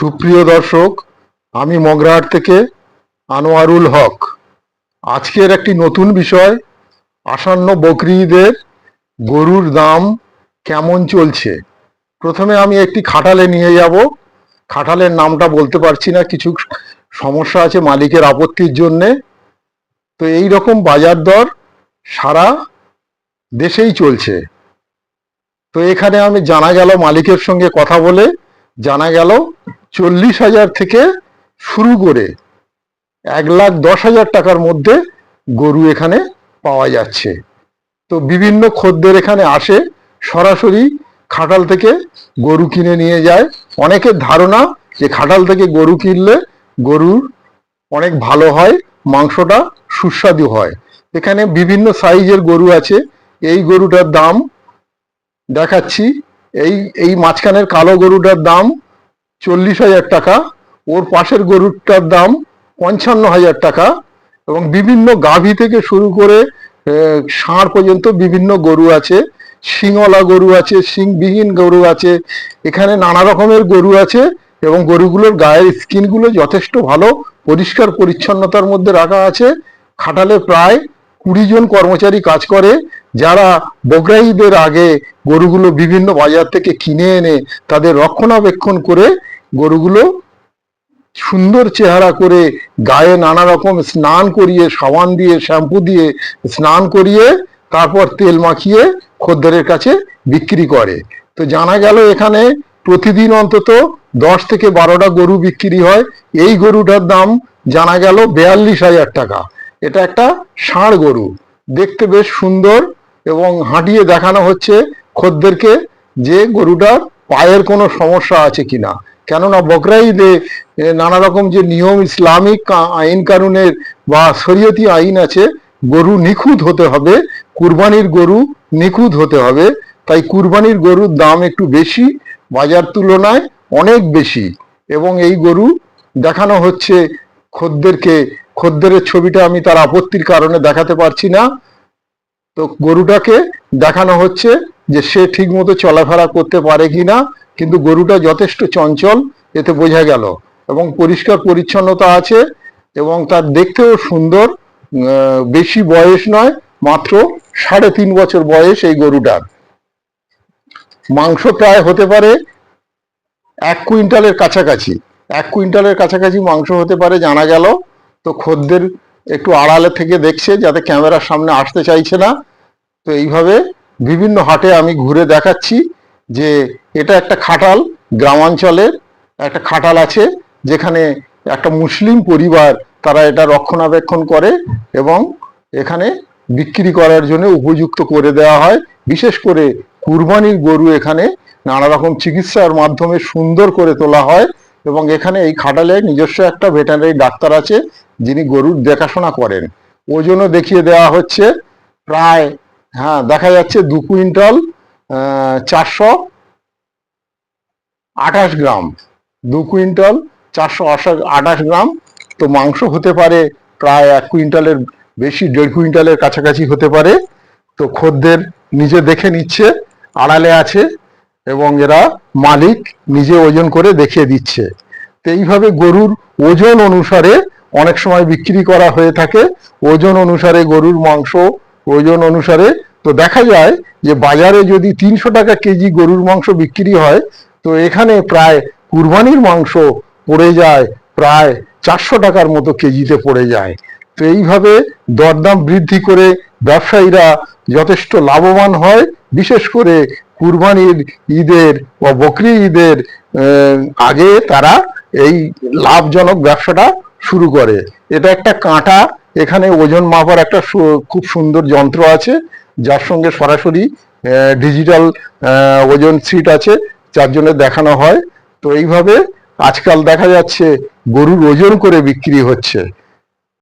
সুপ্রিয় দর্শক, আমি মগরাহাট থেকে আনোয়ারুল হক। আজকের একটি নতুন বিষয়, আসন্ন বকরিদের গরুর দাম কেমন চলছে? প্রথমে আমি একটি খাটালে নিয়ে যাব। খাটালের নামটা বলতে পারছি না, কিছু সমস্যা আছে মালিকের আপত্তির জন্যে। তো এই রকম বাজার দর সারা দেশেই চলছে। তো এখানে আমি জানা গেল মালিকের সঙ্গে কথা বলে জানা গেল চল্লিশ হাজার থেকে শুরু করে এক লাখ দশ হাজার টাকার মধ্যে গরু এখানে পাওয়া যাচ্ছে। তো বিভিন্ন খদ্দের এখানে আসে, সরাসরি খাটাল থেকে গরু কিনে নিয়ে যায়। অনেকের ধারণা যে খাটাল থেকে গরু কিনলে গরুর অনেক ভালো হয়, মাংসটা সুস্বাদু হয়। এখানে বিভিন্ন সাইজের গরু আছে। এই গরুটার দাম দেখাচ্ছি এই এই মাঝখানের কালো গরুটার দাম চল্লিশ হাজার টাকা, ওর পাশের গরুটার দাম পঞ্চান্ন হাজার টাকা এবং বিভিন্ন গাভী থেকে শুরু করে ষাঁড় পর্যন্ত বিভিন্ন গরু আছে শিংওয়ালা গরু আছে, শিংবিহীন গরু আছে, এখানে নানা রকমের গরু আছে এবং গরুগুলোর গায়ের স্কিনগুলো যথেষ্ট ভালো, পরিষ্কার পরিচ্ছন্নতার মধ্যে রাখা আছে, খাটালে প্রায় কুড়ি জন কর্মচারী কাজ করে যারা বকরা ঈদের আগে গরুগুলো বিভিন্ন বাজার থেকে কিনে এনে তাদের রক্ষণাবেক্ষণ করে গরুগুলো সুন্দর চেহারা করে গায়ে নানা রকম স্নান করিয়ে, সাবান দিয়ে, শ্যাম্পু দিয়ে স্নান করিয়ে তারপর তেল মাখিয়ে খদ্দেরের কাছে বিক্রি করে। তো জানা গেল এখানে প্রতিদিন অন্তত দশ থেকে বারোটা গরু বিক্রি হয়। এই গরুটার দাম জানা গেল বেয়াল্লিশ হাজার টাকা। এটা একটা ষাঁড় গরু। দেখতে বেশ সুন্দর। এবং হাঁটিয়ে দেখানো হচ্ছে খদ্দেরকে যে গরুটার পায়ের কোনো সমস্যা আছে কিনা। কেননা বকরা ঈদে নানা রকম যে নিয়ম ইসলামিক আইন কানুনের বা শরীয়তি আইন আছে, গরু নিখুঁত হতে হবে, কুরবানির গরু নিখুঁত হতে হবে। তাই কুরবানির গরুর দাম একটু বেশি, বাজার তুলনায় অনেক বেশি। এবং এই গরু দেখানো হচ্ছে খদ্দেরকে, খদ্দেরের ছবিটা আমি তার আপত্তির কারণে দেখাতে পারছি না। তো গরুটাকে দেখানো হচ্ছে যে সে ঠিক মতো চলাফেরা করতে পারে কিনা, কিন্তু গরুটা যথেষ্ট চঞ্চল, এতে বোঝা গেল। এবং পরিষ্কার পরিচ্ছন্নতা আছে, এবং তার দেখতেও সুন্দর বেশি বয়স নয়, মাত্র সাড়ে তিন বছর বয়স এই গরুটার। মাংস প্রায় হতে পারে এক কুইন্টালের কাছাকাছি, এক কুইন্টালের কাছাকাছি মাংস হতে পারে, জানা গেল। তো খদ্দের একটু আড়ালে থেকে দেখছে যাতে ক্যামেরার সামনে আসতে চাইছে না। তো এইভাবে বিভিন্ন হাটে আমি ঘুরে দেখাচ্ছি যে এটা একটা খাটাল গ্রামাঞ্চলের একটা খাটাল আছে যেখানে একটা মুসলিম পরিবার তারা এটা রক্ষণাবেক্ষণ করে এবং এখানে বিক্রি করার জন্য উপযুক্ত করে দেওয়া হয়। বিশেষ করে কুরবানির গরু এখানে নানা রকম চিকিৎসার মাধ্যমে সুন্দর করে তোলা হয়। এবং এখানে এই খাটালে নিজস্ব একটা ভেটেনারি ডাক্তার আছে, যিনি গরুর দেখাশোনা করেন। ওজনও দেখিয়ে দেওয়া হচ্ছে, প্রায় হ্যাঁ দেখা যাচ্ছে দু কুইন্টাল চারশো আঠাশ গ্রাম। দু কুইন্টাল, চারশো আঠাশ গ্রাম তো মাংস হতে পারে, প্রায় এক কুইন্টালের বেশি, দেড় কুইন্টালের কাছাকাছি হতে পারে। তো খদ্দের নিজে দেখে নিচ্ছে, আড়ালে আছে এবং এরা মালিক নিজে ওজন করে দেখিয়ে দিচ্ছে। তো এইভাবে গরুর ওজন অনুসারে অনেক সময় বিক্রি করা হয়ে থাকে। ওজন অনুসারে গরুর মাংস, ওজন অনুসারে তো দেখা যায় যে বাজারে যদি তিনশো টাকা কেজি গরুর মাংস বিক্রি হয়, তো এখানে প্রায় কুরবানির মাংস পড়ে যায়, প্রায় চারশো টাকার মতো কেজিতে পড়ে যায়। তো এইভাবে দরদাম বৃদ্ধি করে ব্যবসায়ীরা যথেষ্ট লাভবান হয়। বিশেষ করে কুরবানির ঈদের বা বকরি ঈদের আগে তারা এই লাভজনক ব্যবসাটা শুরু করে। এটা একটা কাঁটা, এখানে ওজন মাপার একটা খুব সুন্দর যন্ত্র আছে, যার সঙ্গে সরাসরি ডিজিটাল ওজন সিট আছে, যার জন্য দেখানো হয়। তো এইভাবে আজকাল দেখা যাচ্ছে গরুর ওজন করে বিক্রি হচ্ছে।